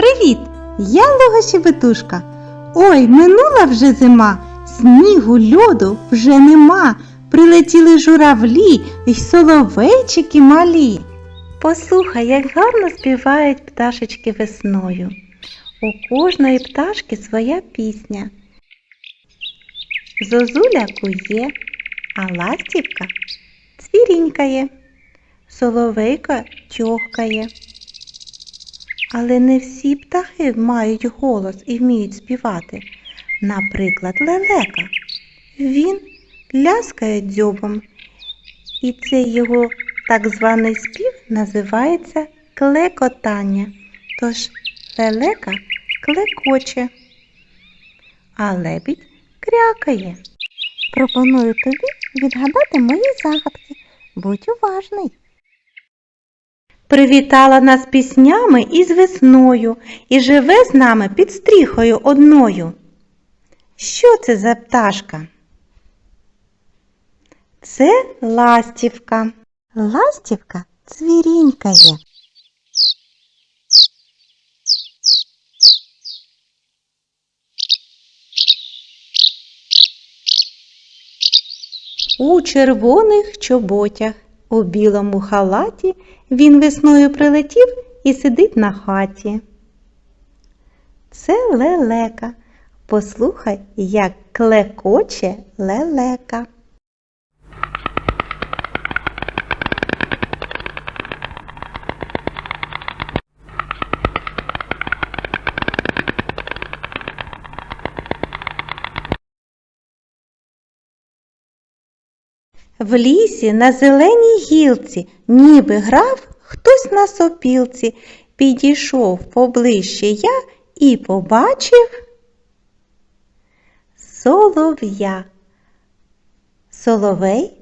Привіт! Я Луга Щебетушка. Ой, минула вже зима, снігу, льоду вже нема. Прилетіли журавлі й соловейчики малі. Послухай, як гарно співають пташечки весною. У кожної пташки своя пісня. Зозуля кує, а ластівка цвірінькає, соловейка тьохкає. Але не всі птахи мають голос і вміють співати. Наприклад, лелека. Він ляскає дзьобом, і цей його так званий спів називається клекотання. Тож лелека клекоче, а лебідь крякає. Пропоную тобі відгадати мої загадки. Будь уважний. Привітала нас піснями і з весною, і живе з нами під стріхою одною. Що це за пташка? Це ластівка. Ластівка цвірінькає. У червоних чоботях, у білому халаті він весною прилетів і сидить на хаті. Це лелека. Послухай, як клекоче лелека. В лісі на зеленій гілці, ніби грав хтось на сопілці, підійшов поближче я і побачив солов'я. Соловей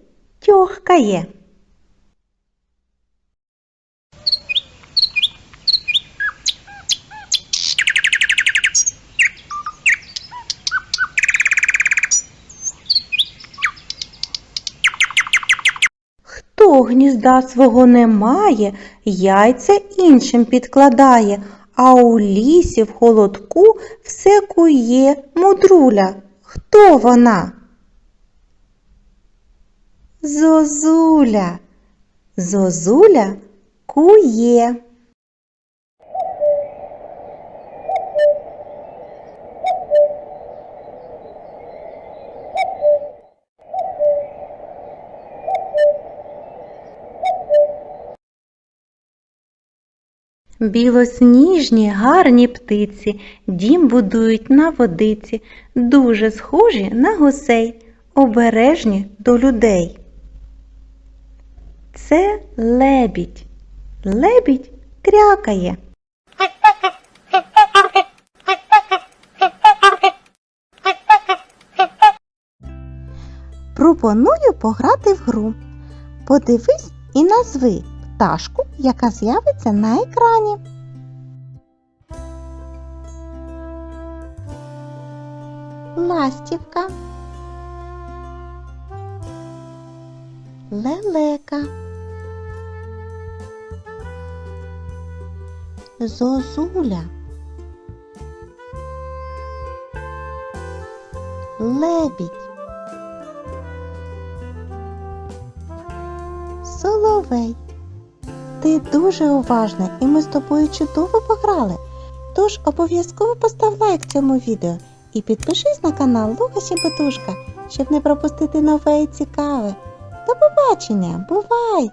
тьохкає. Хто гнізда свого не має, яйця іншим підкладає, а у лісі в холодку все кує мудруля. Хто вона? Зозуля. Зозуля кує. Білосніжні гарні птиці дім будують на водиці, дуже схожі на гусей, обережні до людей. Це лебідь. Лебідь крякає. Пропоную пограти в гру. Подивись і назви пташку, яка з'явиться на екрані. Ластівка. Лелека. Зозуля. Лебідь. Соловей. Ти дуже уважна і ми з тобою чудово пограли. Тож обов'язково постав лайк цьому відео і підпишись на канал Лука Щебетушка, щоб не пропустити нове і цікаве. До побачення! Бувай!